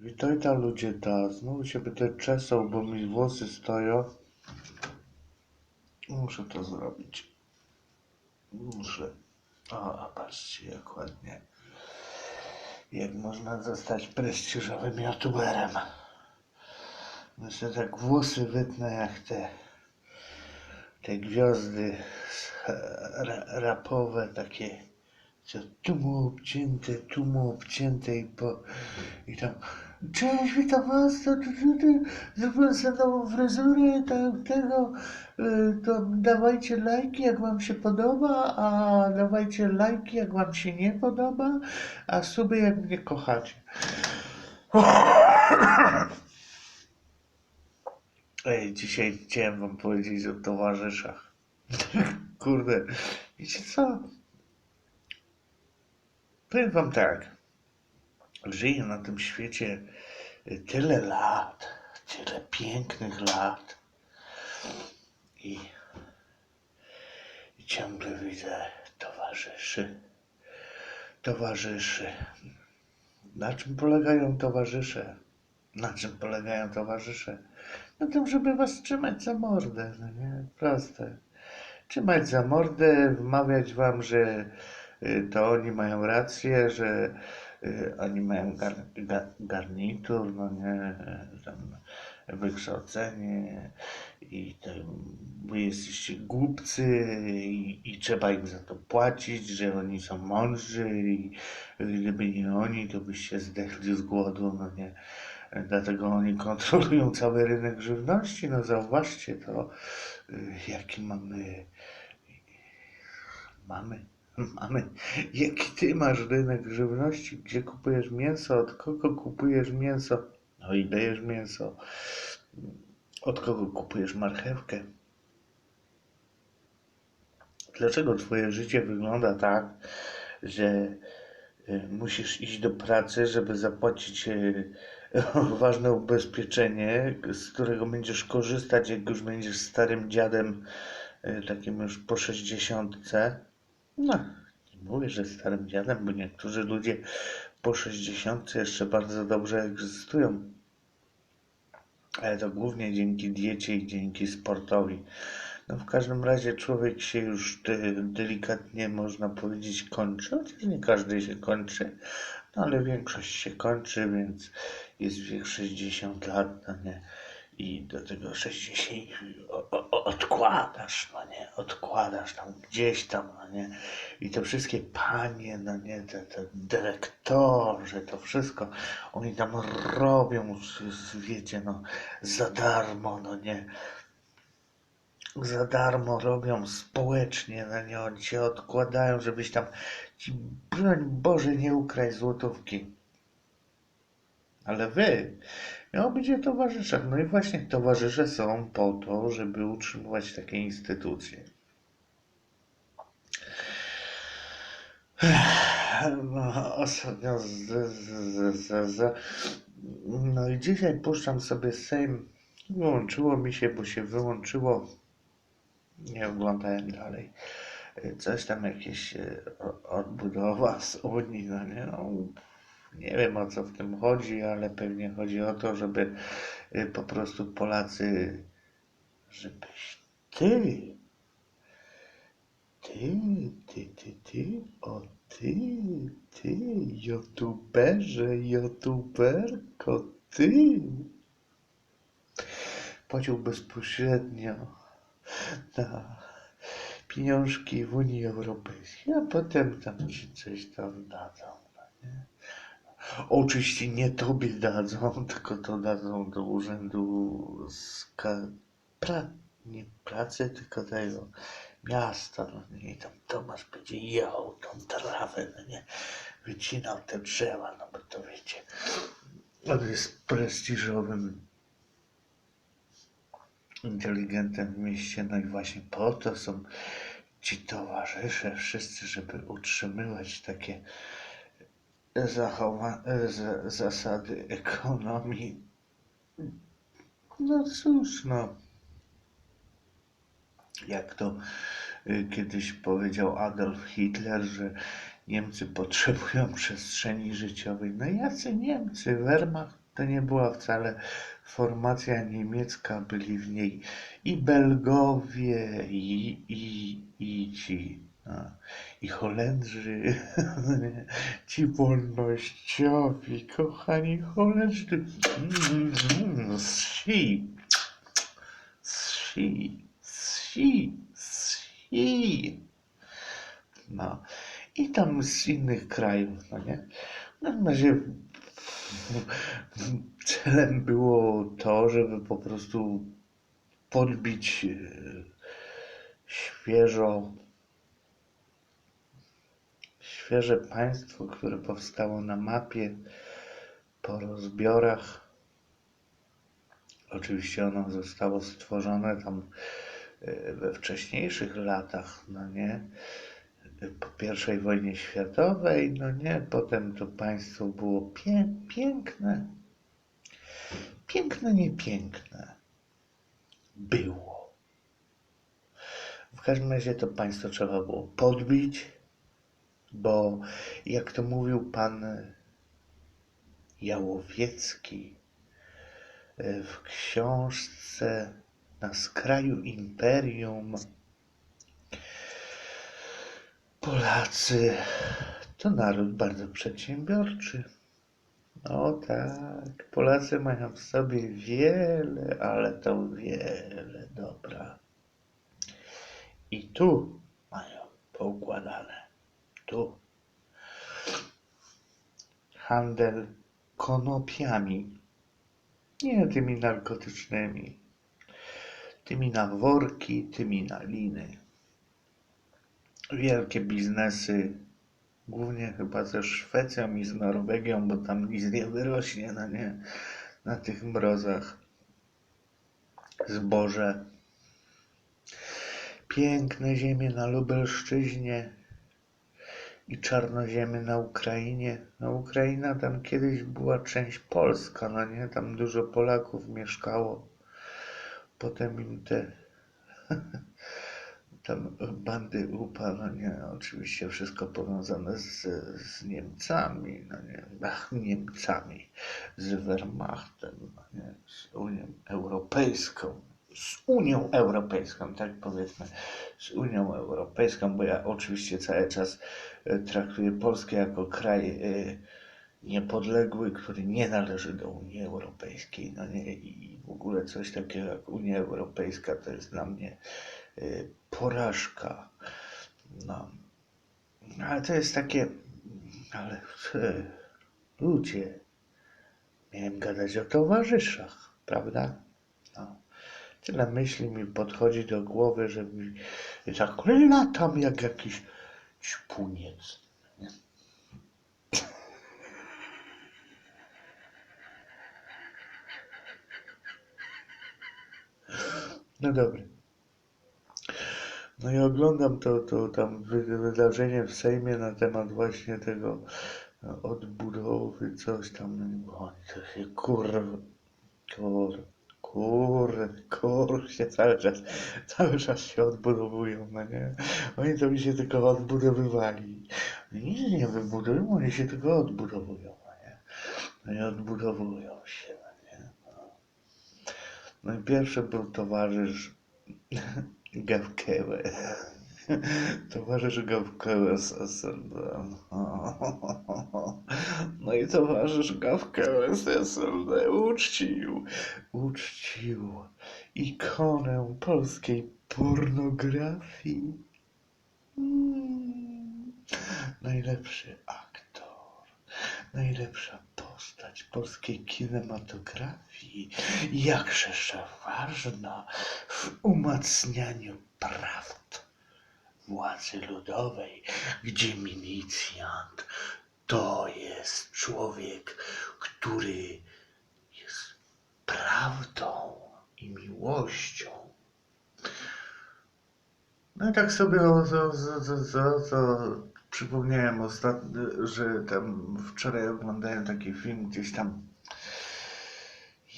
Witaj ta ludzie ta, znowu się będę czesał, bo mi włosy stoją. Muszę to zrobić. Muszę. O, patrzcie jak ładnie. Jak można zostać prestiżowym youtuberem. Myślę tak włosy wytnę jak te te gwiazdy ra, rapowe takie co tu mu obcięte, tu mu obcięte i po i tam Cześć, witam was, to, to, zrobiłem sobie nową fryzurę, tak, tego, y, to dawajcie lajki, jak wam się podoba, a dawajcie lajki, jak wam się nie podoba, a suby, jak mnie kochacie. Ej, dzisiaj chciałem wam powiedzieć o towarzyszach. Kurde, wiecie co? Powiem wam tak. Żyję na tym świecie y, tyle lat, tyle pięknych lat i, i ciągle widzę towarzyszy. Towarzyszy. Na czym polegają towarzysze? Na czym polegają towarzysze? Na tym, żeby was trzymać za mordę, no nie? Proste. Trzymać za mordę, wmawiać wam, że y, to oni mają rację, że oni mają gar, ga, garnitur, no nie, y, tam wykształcenie i wy jesteście głupcy i, i trzeba im za to płacić, że oni są mądrzy i gdyby nie oni, to byście zdechli z głodu, no nie. Dlatego oni kontrolują cały rynek żywności. No zauważcie to, y, jaki mamy. Mamy. Mamy. Jaki ty masz rynek żywności? Gdzie kupujesz mięso? Od kogo kupujesz mięso? No i dajesz mięso. Od kogo kupujesz marchewkę? Dlaczego twoje życie wygląda tak, że y, musisz iść do pracy, żeby zapłacić y, ważne ubezpieczenie, z którego będziesz korzystać, jak już będziesz starym dziadem, y, takim już po sześćdziesiątce. No, nie mówię, że starym dziadem, bo niektórzy ludzie po sześćdziesiątce jeszcze bardzo dobrze egzystują. Ale to głównie dzięki diecie i dzięki sportowi. No w każdym razie człowiek się już de- delikatnie można powiedzieć kończy, chociaż nie każdy się kończy, no ale większość się kończy, więc jest wiek 60 lat, no nie? I do tego 60 o- o- odkładasz, no nie? Odkładasz tam gdzieś tam, no nie? I te wszystkie panie, no nie? Te, te dyrektorzy, to wszystko, oni tam robią, wiecie, no, za darmo, no nie? za darmo robią społecznie, na nie oni się odkładają, żebyś tam ci, broń Boże, nie ukraść złotówki. Ale wy miało być o towarzyszach. No i właśnie towarzysze są po to, żeby utrzymywać takie instytucje. No, ostatnio z, z, z, z, no i dzisiaj puszczam sobie Sejm. Wyłączyło mi się, bo się wyłączyło. Nie oglądałem dalej. Coś tam jakieś o- odbudowa z Unii, no nie? No, nie wiem o co w tym chodzi, ale pewnie chodzi o to, żeby y, po prostu Polacy, żebyś ty, ty, ty, ty, ty, o ty, ty, youtuberze, youtuberko, ty, płacił bezpośrednio na pieniążki w Unii Europejskiej, a potem tam ci coś tam dadzą. no nie? Oczywiście nie tobie dadzą, tylko to dadzą do urzędu ska- pra- nie pracy, tylko tego miasta. No nie? I tam Tomasz będzie jechał tą trawę, no nie? wycinał te drzewa, no bo to wiecie, on jest prestiżowym inteligentem w mieście, no i właśnie po to są ci towarzysze wszyscy, żeby utrzymywać takie zachowa- z- zasady ekonomii. No cóż, no. Jak to y, kiedyś powiedział Adolf Hitler, że Niemcy potrzebują przestrzeni życiowej. No jacy Niemcy? Wehrmacht To nie była wcale formacja niemiecka, byli w niej i Belgowie, i, i, i ci, i Holendrzy, ci wolnościowi, kochani Holendrzy, mm, si, si, si, si. No. I tam z innych krajów, no nie? W każdym razie celem było to, żeby po prostu podbić e, świeżo świeże państwo, które powstało na mapie po rozbiorach. Oczywiście ono zostało stworzone tam e, we wcześniejszych latach, no nie? Po I wojnie światowej, no nie? Potem to państwo było pie piękne. Piękne, nie piękne. Było. W każdym razie to państwo trzeba było podbić, bo jak to mówił pan Jałowiecki e, w książce Na skraju imperium, Polacy to naród bardzo przedsiębiorczy. No tak, Polacy mają w sobie wiele, ale to wiele dobra. I tu mają poukładane. Tu. Handel konopiami. Nie tymi narkotycznymi. Tymi na worki, tymi na liny. Wielkie biznesy Głównie chyba ze Szwecją i z Norwegią, bo tam nic nie wyrośnie na nie, na tych mrozach. Zboże. Piękne ziemie na Lubelszczyźnie i czarnoziemy na Ukrainie. No Ukraina tam kiedyś była część Polska, no nie? Tam dużo Polaków mieszkało. Potem im te tam bandy UPA, no nie, oczywiście wszystko powiązane z, z Niemcami, no nie, ach, Niemcami, z Wehrmachtem, no nie, z Unią Europejską, z Unią Europejską, tak powiedzmy, z Unią Europejską, bo ja oczywiście cały czas e, traktuję Polskę jako kraj e, niepodległy, który nie należy do Unii Europejskiej, no nie, i w ogóle coś takiego jak Unia Europejska to jest dla mnie Y, porażka. No. Ale to jest takie, ale ludzie, miałem gadać o towarzyszach, prawda? No. Tyle myśli mi podchodzi do głowy, że mi tak latam jak jakiś ćpuniec. Nie? No dobra. No i oglądam to, to tam wydarzenie w Sejmie na temat właśnie tego e, odbudowy, coś tam. Oni to się kur, kur, kur, kur się cały czas, cały czas się odbudowują, no nie? Oni to mi się tylko odbudowywali. Nic nie wybudują, oni się tylko odbudowują, no nie? No i odbudowują się, no nie? No, no i pierwszy był towarzysz Gawkełę. Towarzysz Gawkełę z SLD. No i towarzysz Gawkełę z SLD uczcił, uczcił ikonę polskiej pornografii. Mm. Najlepszy aktor, najlepsza postać polskiej kinematografii, jakżeż ważna w umacnianiu prawd władzy ludowej, gdzie milicjant to jest człowiek, który jest prawdą i miłością. No i tak sobie o, o, o, o, Przypomniałem ostatnio, że tam wczoraj oglądałem taki film gdzieś tam.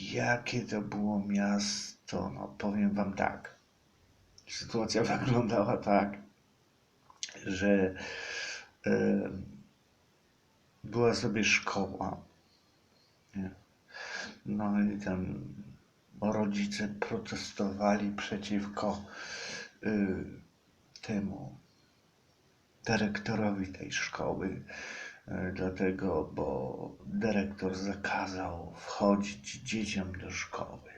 Jakie to było miasto? No powiem wam tak. Sytuacja wyglądała tak, że była sobie szkoła. Nie? No i tam rodzice protestowali przeciwko y, temu dyrektorowi tej szkoły, y, dlatego, bo dyrektor zakazał wchodzić dzieciom do szkoły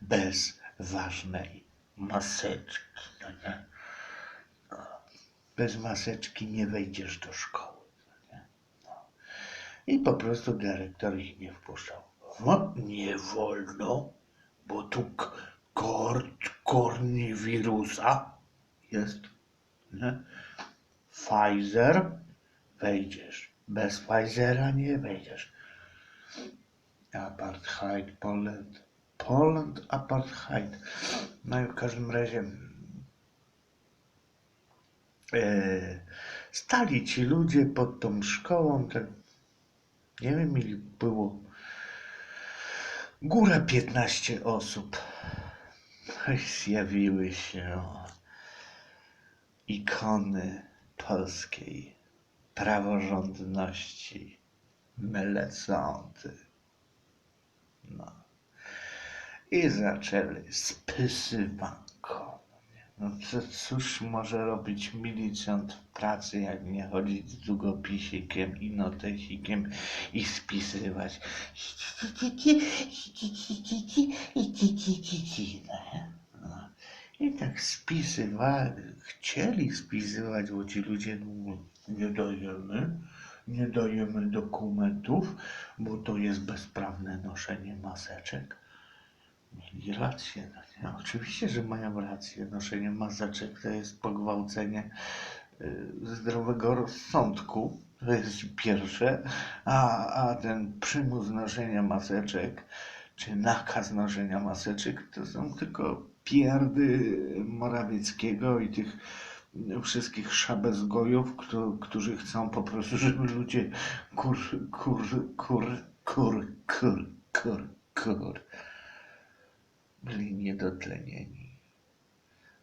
bez ważnej maseczki. No, bez maseczki nie wejdziesz do szkoły. No. I po prostu dyrektor ich nie wpuszczał. No, nie wolno, bo tu k- kort, korni wirusa jest. Nie? Pfizer, wejdziesz. Bez Pfizera nie wejdziesz. Apartheid, Poland. Poland, apartheid. No i w każdym razie stali ci ludzie pod tą szkołą, tak, nie wiem ile było, góra 15 osób. No zjawiły się ikony polskiej praworządności, melesanty. No. I zaczęli spisywanko. No co, cóż może robić milicjant w pracy, jak nie chodzić z długopisikiem i notechikiem i spisywać. No. I tak spisywali, chcieli spisywać, bo ci ludzie nie dajemy, nie dajemy dokumentów, bo to jest bezprawne noszenie maseczek. Mieli rację. No? Oczywiście, że mają rację. Noszenie maseczek to jest pogwałcenie y, zdrowego rozsądku. To jest pierwsze. A, a ten przymus noszenia maseczek, czy nakaz noszenia maseczek, to są tylko pierdy Morawieckiego i tych wszystkich szabezgojów, któ- którzy chcą po prostu, żeby ludzie kur, kur, kur, kur, kur, kur, kur byli niedotlenieni.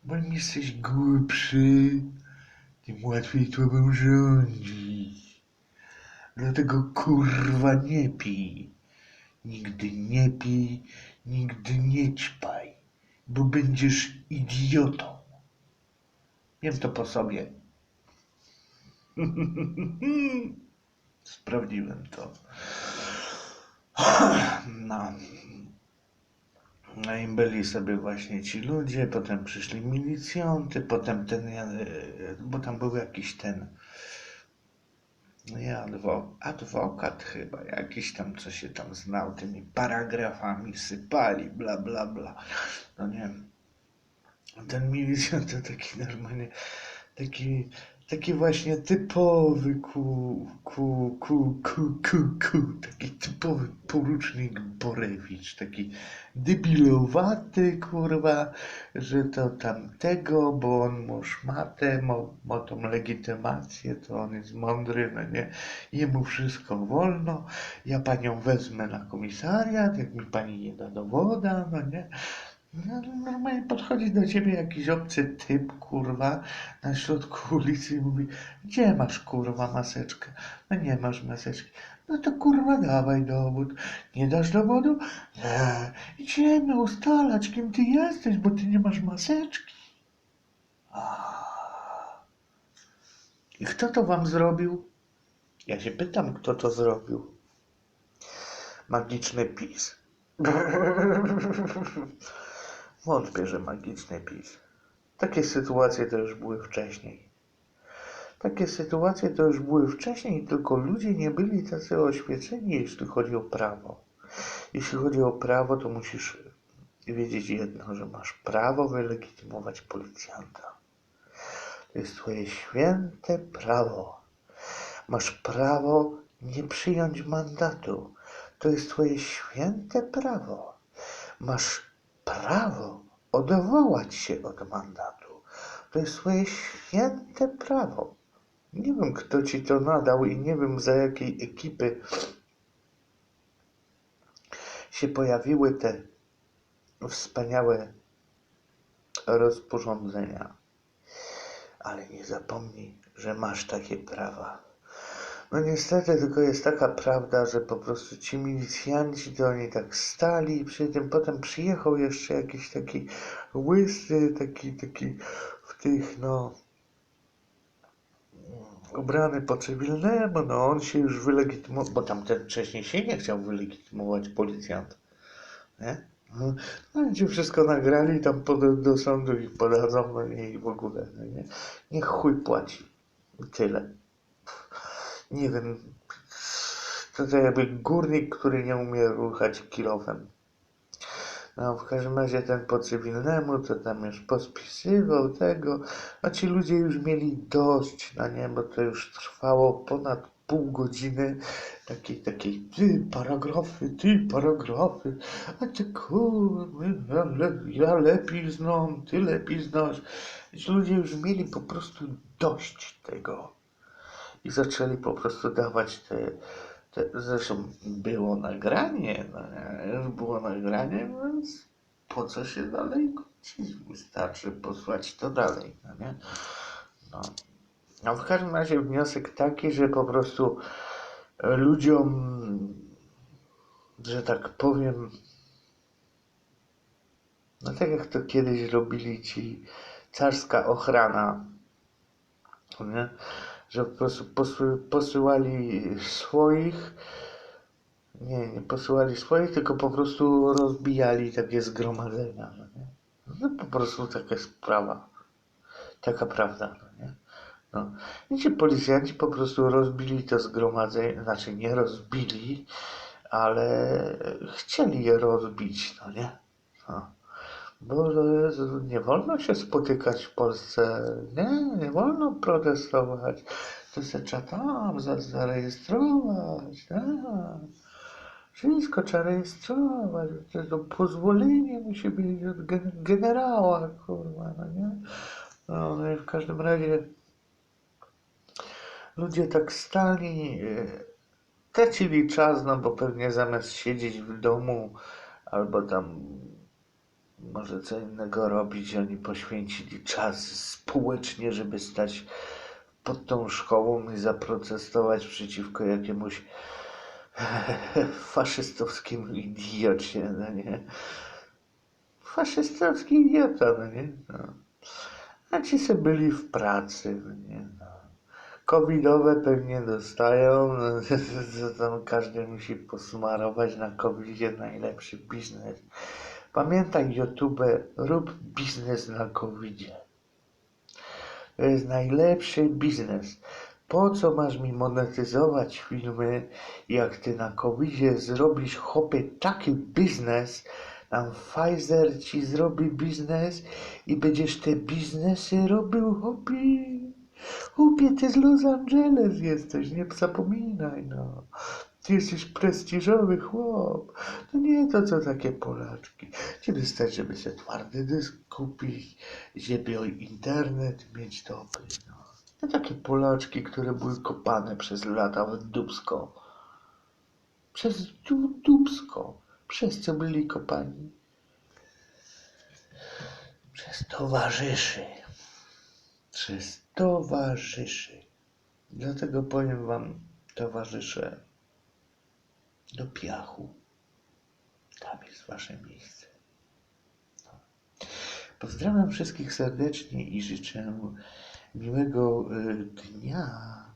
Bo im jesteś głupszy, tym łatwiej tobą rządzić. Dlatego kurwa nie pij. Nigdy nie pij, nigdy nie ćpaj, bo będziesz idiotą. Wiem to po sobie. Sprawdziłem to. No. No i byli sobie właśnie ci ludzie, potem przyszli milicjanty, potem ten, e, bo tam był jakiś ten, nie adwo, adwokat chyba, jakiś tam, co się tam znał, tymi paragrafami sypali, bla, bla, bla. No nie. Ten milicjant to taki normalnie, taki, taki właśnie typowy ku, ku, ku, ku, ku, ku, taki typowy porucznik Borewicz, taki debilowaty, kurwa, że to tamtego, bo on ma szmatę, ma, ma tą legitymację, to on jest mądry, no nie, jemu wszystko wolno, ja panią wezmę na komisariat, jak mi pani nie da dowoda, no nie, normalnie podchodzi do ciebie jakiś obcy typ, kurwa, na środku ulicy i mówi, gdzie masz, kurwa, maseczkę? No nie masz maseczki. No to kurwa dawaj dowód. Nie dasz dowodu? Nie. Idziemy ustalać, kim ty jesteś, bo ty nie masz maseczki. I kto to wam zrobił? Ja się pytam, kto to zrobił. Magiczny PiS. Wątpię, że magiczny PiS. Takie sytuacje to już były wcześniej. Takie sytuacje to już były wcześniej, tylko ludzie nie byli tacy oświeceni, jeśli chodzi o prawo. Jeśli chodzi o prawo, to musisz wiedzieć jedno, że masz prawo wylegitymować policjanta. To jest twoje święte prawo. Masz prawo nie przyjąć mandatu. To jest twoje święte prawo. Masz prawo odwołać się od mandatu. To jest twoje święte prawo. Nie wiem, kto ci to nadał i nie wiem, za jakiej ekipy się pojawiły te wspaniałe rozporządzenia. Ale nie zapomnij, że masz takie prawa. No niestety tylko jest taka prawda, że po prostu ci milicjanci to oni tak stali, przy tym potem przyjechał jeszcze jakiś taki łysy, taki, taki w tych no ubrany po cywilnemu, no on się już wylegitymował, bo tamten wcześniej się nie chciał wylegitymować policjant, nie? No, no i ci wszystko nagrali, tam poda, do sądu ich podadzą, no i w ogóle, no nie? Niech chuj płaci. I tyle. Nie wiem, to tak jakby górnik, który nie umie ruchać kilofem. No, w każdym razie ten po cywilnemu, to tam już pospisywał tego, a ci ludzie już mieli dość, no nie, bo to już trwało ponad pół godziny takiej, takiej, ty paragrafy, ty paragrafy, a ty kurwa, ja, le, ja lepiej znam, ty lepiej znasz. Ci ludzie już mieli po prostu dość tego i zaczęli po prostu dawać te, te zresztą było nagranie, no nie, już było nagranie, więc po co się dalej kłócić? Wystarczy posłać to dalej, no nie? No. no w każdym razie wniosek taki, że po prostu e, ludziom, że tak powiem, no tak jak to kiedyś robili ci carska ochrana, no nie? Że posy, posyłali swoich, nie, nie posyłali swoich, tylko po prostu rozbijali takie zgromadzenia. No, nie? no po prostu taka sprawa, taka prawda. No, nie? No. I ci policjanci po prostu rozbili to zgromadzenie, znaczy nie rozbili, ale chcieli je rozbić, no nie? No. Bo Jezu, nie wolno się spotykać w Polsce, nie, nie wolno protestować. To se trzeba tam za- zarejestrować, tak. Wszystko trzeba rejestrować, to, pozwolenie musi być od gen- generała, kurwa, no nie? No, no i w każdym razie ludzie tak stali, e, tracili czas, no bo pewnie zamiast siedzieć w domu albo tam może co innego robić, oni poświęcili czas społecznie, żeby stać pod tą szkołą i zaprotestować przeciwko jakiemuś faszystowskiemu idiocie, no nie? Faszystowski idiota, no nie? No. A ci se byli w pracy, no nie? No. Covidowe pewnie dostają, no, to tam każdy musi posmarować na covidzie najlepszy biznes. Pamiętaj YouTube, rób biznes na covidzie. To jest najlepszy biznes. Po co masz mi monetyzować filmy, jak ty na covidzie zrobisz hopy taki biznes, tam Pfizer ci zrobi biznes i będziesz te biznesy robił hopie. Hopie, ty z Los Angeles jesteś, nie zapominaj no. Ty jesteś prestiżowy chłop. To nie to co takie Polaczki. Ciebie stać, żeby sobie twardy dysk kupić, żeby internet mieć dobry. No. no takie Polaczki, które były kopane przez lata w dubsko. Przez du- dubsko. Przez co byli kopani? Przez towarzyszy. Przez towarzyszy. Dlatego powiem wam, towarzysze, do piachu. Tam jest wasze miejsce. Pozdrawiam wszystkich serdecznie i życzę miłego y, dnia.